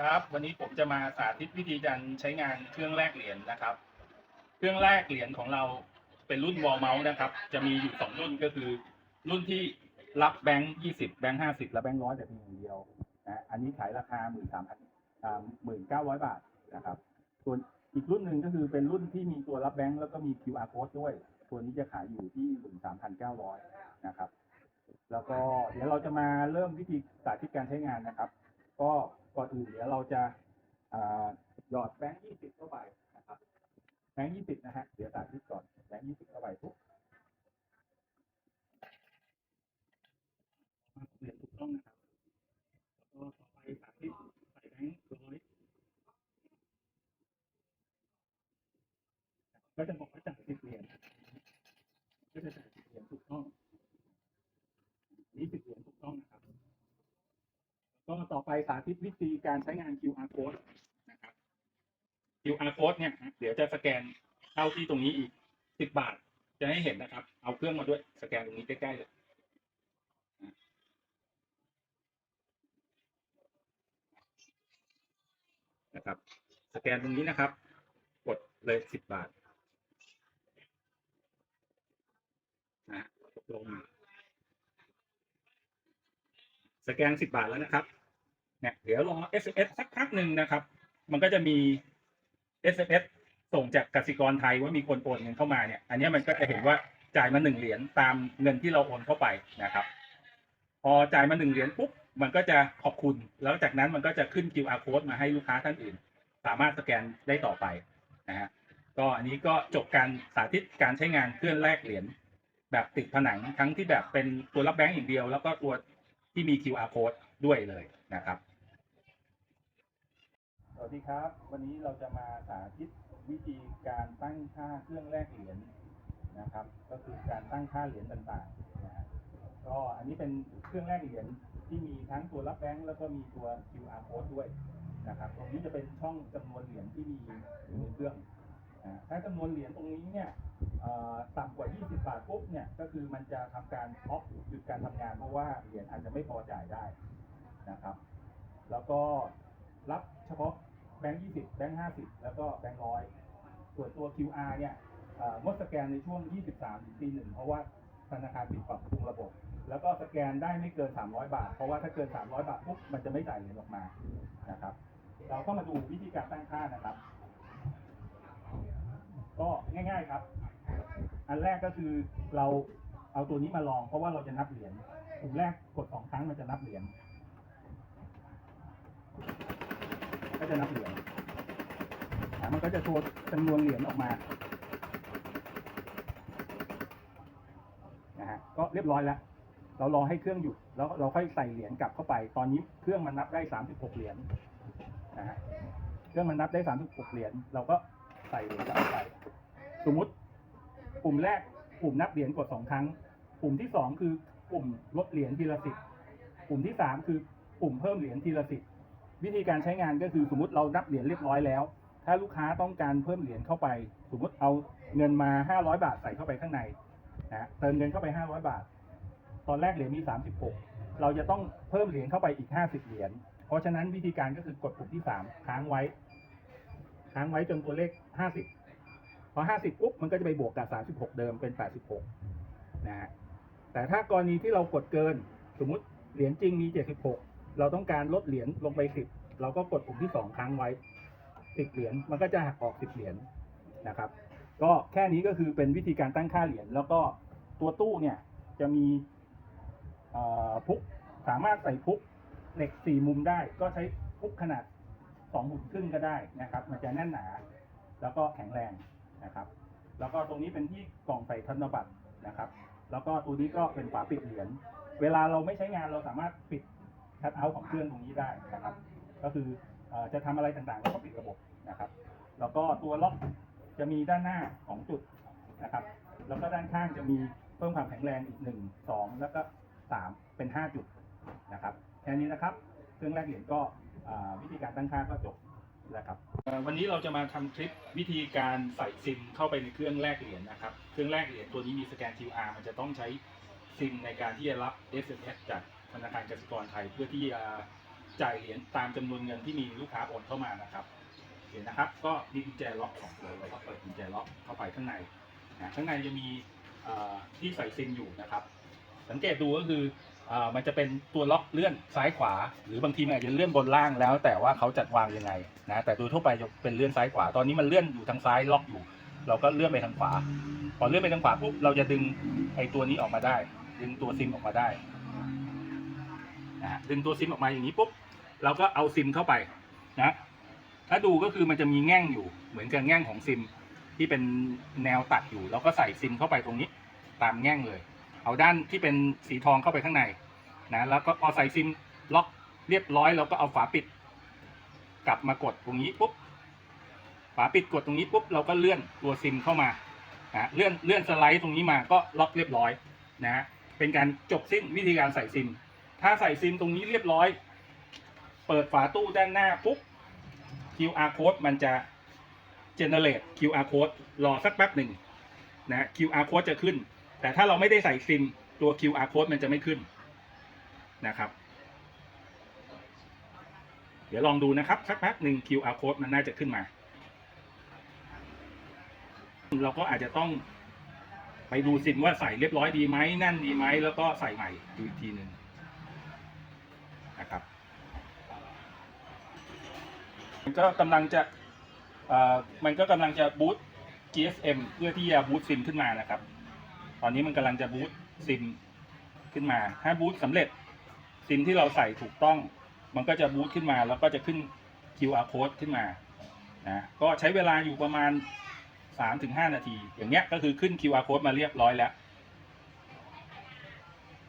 ครับวันนี้ผมจะมาสาธิตวิธีการใช้งานเครื่องแลกเหรียญนะครับ เครื่องแลกเหรียญของเราเป็นรุ่นวอลเมาส์นะครับ จะมีอยู่สองรุ่นก็คือ รุ่นที่รับแบงค์ยี่สิบแบงค์ห้าสิบและแบงค์ร้อยแต่เพียงอย่างเดียวนะอันนี้ขายราคาหมื่นสามพันหมื่นเก้าร้อยบาทนะครับ ส่วนอีกรุ่นหนึ่งก็คือเป็นรุ่นที่มีตัวรับแบงค์แล้วก็มี QR code ด้วย ตัวนี้จะขายอยู่ที่หมื่นสามพันเก้าร้อยนะครับ แล้วก็เดี๋ยวเราจะมาเริ่มวิธีสาธิตการใช้งานนะครับ ก็ ก่อเดี๋ยวเราจะหยอดแบงค์ยี่สิบเข้าไปนะครับแบงค์ยี่สิบนะฮะเดี๋ยวสาธิตก่อนแบงค์ยี่สิบเข้าไปปุ๊บเรียนถูกต้องนะครับแล้วก็ต่อไปสาธิตใส่แบงค์ร้อยก็จะบอกว่าจ่ายสิบเหรียญก็จะจ่ายสิบเหรียญถูกต้อง นี่สิบเหรียญถูกต้องนะครับ ก็ต่อไปสาธิตวิธีการใช้งาน QR code นะครับ QR code เนี่ยเดี๋ยวจะสแกนเข้าที่ตรงนี้อีกสิบบาท จะให้เห็นนะครับ เอาเครื่องมาด้วยสแกนตรงนี้ใกล้ๆเลยนะครับ สแกนตรงนี้นะครับ กดเลยสิบบาทนะฮะกดลงมาสแกนสิบบาทแล้วนะครับ เนี่ยเดี๋ยวรอ SMS สักพักหนึ่งนะครับ มันก็จะมี SMS ส่งจากกสิกรไทยว่ามีคนโอนเงินเข้ามาเนี่ย อันนี้มันก็จะเห็นว่าจ่ายมาหนึ่งเหรียญตามเงินที่เราโอนเข้าไปนะครับ พอจ่ายมาหนึ่งเหรียญปุ๊บมันก็จะขอบคุณ แล้วจากนั้นมันก็จะขึ้น QR code มาให้ลูกค้าท่านอื่น สามารถสแกนได้ต่อไปนะฮะก็อันนี้ก็จบการสาธิตการใช้งานเครื่องแลกเหรียญแบบติดผนังทั้งที่แบบเป็นตัวรับแบงก์อย่างเดียว แล้วก็ตัวที่มี QR code ด้วยเลยนะครับ สวัสดีครับ วันนี้เราจะมาสาธิตวิธีการตั้งค่าเครื่องแลกเหรียญนะครับ ก็คือการตั้งค่าเหรียญต่างๆนะฮะก็อันนี้เป็นเครื่องแลกเหรียญที่มีทั้งตัวรับแบงก์แล้วก็มีตัว QR code ด้วยนะครับตรงนี้จะเป็นช่องจำนวนเหรียญที่มีอยู่ในเครื่องถ้าจำนวนเหรียญตรงนี้เนี่ยต่ำกว่า 20 บาทปุ๊บเนี่ยก็คือมันจะทำการออฟหยุดการทำงานเพราะว่าเหรียญอาจจะไม่พอจ่ายได้ นะครับ แล้วก็รับเฉพาะแบงค์20แบงค์50แล้วก็แบงค์ร้อยส่วนตัว QR เนี่ยงดสแกนในช่วง 23ถึงตีหนึ่งเพราะว่าธนาคารปิดปรับปรุงระบบ แล้วก็สแกนได้ไม่เกิน 300 บาท เพราะว่าถ้าเกิน 300 บาทปุ๊บมันจะไม่จ่ายเหรียญออกมานะครับ เราก็มาดูวิธีการตั้งค่านะครับ ก็ง่าย ๆครับ อันแรกก็คือเราเอาตัวนี้มาลองเพราะว่าเราจะนับเหรียญกลุ่มแรกกดสองครั้งมันจะนับเหรียญ ก็ จะนับเหรียญอะมันก็จะโชว์จำนวนเหรียญออกมานะฮะก็เรียบร้อยแล้วเรารอให้เครื่องหยุดแล้วเราค่อยใส่เหรียญกลับเข้าไป ตอนนี้เครื่องมันนับได้36เหรียญนะฮะเครื่องมันนับได้36เหรียญเราก็ใส่เหรียญกลับไป สมมุติปุ่มแรกปุ่มนับเหรียญกดสองครั้ง ปุ่มที่สองคือปุ่มลดเหรียญทีละสิบปุ่มที่สามคือปุ่มเพิ่มเหรียญทีละสิบ วิธีการใช้งานก็คือสมมติเรานับเหรียญเรียบร้อยแล้ว ถ้าลูกค้าต้องการเพิ่มเหรียญเข้าไป สมมติเอาเงินมา 500 บาทใส่เข้าไปข้างในนะเติมเงินเข้าไป 500 บาท ตอนแรกเหรียญมี 36 เราจะต้องเพิ่มเหรียญเข้าไปอีก 50 เหรียญเพราะฉะนั้นวิธีการก็คือกดปุ่มที่ 3 ค้างไว้ ค้างไว้จนตัวเลข 50 พอ 50 ปุ๊บมันก็จะไปบวกกับ 36 เดิมเป็น 86 นะฮะแต่ถ้ากรณีที่เรากดเกิน สมมติเหรียญจริงมี 76 เราต้องการลดเหรียญลงไป10เราก็กดปุ่มที่2ค้างไว้10เหรียญมันก็จะหักออก10เหรียญนะครับ ก็แค่นี้ก็คือเป็นวิธีการตั้งค่าเหรียญแล้วก็ตัวตู้เนี่ยจะมีพุกสามารถใส่พุกเหล็กสี่มุมได้ ก็ใช้พุกขนาดสองหุ่นครึ่งก็ได้นะครับ มันจะแน่นหนา แล้วก็แข็งแรงนะครับ แล้วก็ตรงนี้เป็นที่กล่องใส่ธนบัตรนะครับ แล้วก็ตัวนี้ก็เป็นฝาปิดเหรียญเวลาเราไม่ใช้งานเราสามารถปิด คัทเอาท์ของเครื่องตรงนี้ได้นะครับ ก็คือจะทำอะไรต่างๆเราก็ปิดระบบนะครับ แล้วก็ตัวล็อกจะมีด้านหน้าของจุดนะครับ แล้วก็ด้านข้างจะมีเพิ่มความแข็งแรงอีกหนึ่งสองแล้วก็สามเป็นห้าจุดนะครับแค่นี้นะครับเครื่องแรกเหรียญก็วิธีการตั้งค่าก็จบแล้วครับวันนี้เราจะมาทำคลิปวิธีการใส่ซิมเข้าไปในเครื่องแลกเหรียญนะครับ เครื่องแลกเหรียญตัวนี้มีสแกน QR มันจะต้องใช้ซิมในการที่จะรับ SMS จาก ธนาคารกสิกรไทยเพื่อที่จะจ่ายเหรียญตามจำนวนเงินที่มีลูกค้าโอนเข้ามานะครับเห็นนะครับ ก็มีกุญแจล็อกของตัวเราก็เปิดกุญแจล็อกเข้าไปข้างในนะข้างในจะมีที่ใส่ซิมอยู่นะครับ สังเกตดูก็คือเอ่อมันจะเป็นตัวล็อกเลื่อนซ้ายขวา หรือบางทีมันอาจจะเลื่อนบนล่างแล้ว แต่ว่าเขาจัดวางยังไงนะแต่โดยทั่วไปจะเป็นเลื่อนซ้ายขวาตอนนี้มันเลื่อนอยู่ทางซ้ายล็อกอยู่ เราก็เลื่อนไปทางขวา พอเลื่อนไปทางขวาปุ๊บเราจะดึงไอ้ตัวนี้ออกมาได้ ดึงตัวซิมออกมาได้ นะดึงตัวซิมออกมาอย่างนี้ปุ๊บเราก็เอาซิมเข้าไปนะถ้าดูก็คือมันจะมีแง่งอยู่ เหมือนกับแง่งของซิมที่เป็นแนวตัดอยู่ แล้วก็ใส่ซิมเข้าไปตรงนี้ ตามแง่งเลย เอาด้านที่เป็นสีทองเข้าไปข้างในนะแล้วก็พอใส่ซิมล็อกเรียบร้อยเราก็เอาฝาปิด กลับมากดตรงนี้ปุ๊บฝาปิดกดตรงนี้ปุ๊บเราก็เลื่อนตัวซิมเข้ามานะเลื่อนเลื่อนสไลด์ตรงนี้มาก็ล็อกเรียบร้อยนะฮะเป็นการจบสิ้นวิธีการใส่ซิม ถ้าใส่ซิมตรงนี้เรียบร้อย เปิดฝาตู้ด้านหน้าปุ๊บ QR code มันจะ generate QR code รอสักแป๊บหนึ่งนะ QR code จะขึ้น แต่ถ้าเราไม่ได้ใส่ซิมตัว QR code มันจะไม่ขึ้นนะครับ เดี๋ยวลองดูนะครับ สักแป๊บหนึ่ง QR code มันน่าจะขึ้นมา เราก็อาจจะต้องไปดูซิมว่าใส่เรียบร้อยดีไหมแน่นดีไหมแล้วก็ใส่ใหม่ดูอีกทีหนึ่งนะครับ มันก็กำลังจะมันก็กำลังจะบูต GSM เพื่อที่จะบูตซิมขึ้นมานะครับ ตอนนี้มันกำลังจะบูตซิมขึ้นมา ถ้าบูตสำเร็จซิมที่เราใส่ถูกต้อง มันก็จะบูตขึ้นมา แล้วก็จะขึ้น QR code ขึ้นมานะก็ใช้เวลาอยู่ประมาณ 3-5 นาที อย่างเงี้ยก็คือขึ้น QR code มาเรียบร้อยแล้ว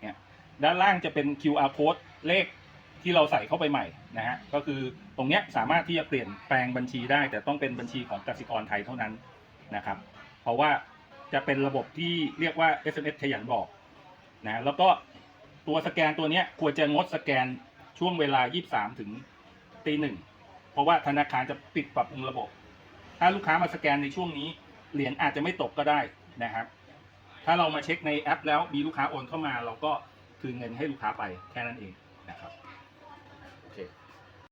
เนี่ยด้านล่างจะเป็น QR code เลข ที่เราใส่เข้าไปใหม่นะฮะก็คือตรงเนี้ยสามารถที่จะเปลี่ยนแปลงบัญชีได้ แต่ต้องเป็นบัญชีของกสิกรไทยเท่านั้นนะครับ เพราะว่าจะเป็นระบบที่เรียกว่า SMS ขยันบอกนะแล้วก็ตัวสแกนตัวเนี้ยควรจะงดสแกนช่วงเวลา 23 ถึงตีหนึ่งเพราะว่าธนาคารจะปิดปรับปรุงระบบ ถ้าลูกค้ามาสแกนในช่วงนี้เหรียญอาจจะไม่ตกก็ได้นะครับ ถ้าเรามาเช็คในแอป แล้วมีลูกค้าโอนเข้ามา เราก็คืนเงินให้ลูกค้าไปแค่นั้นเองนะครับ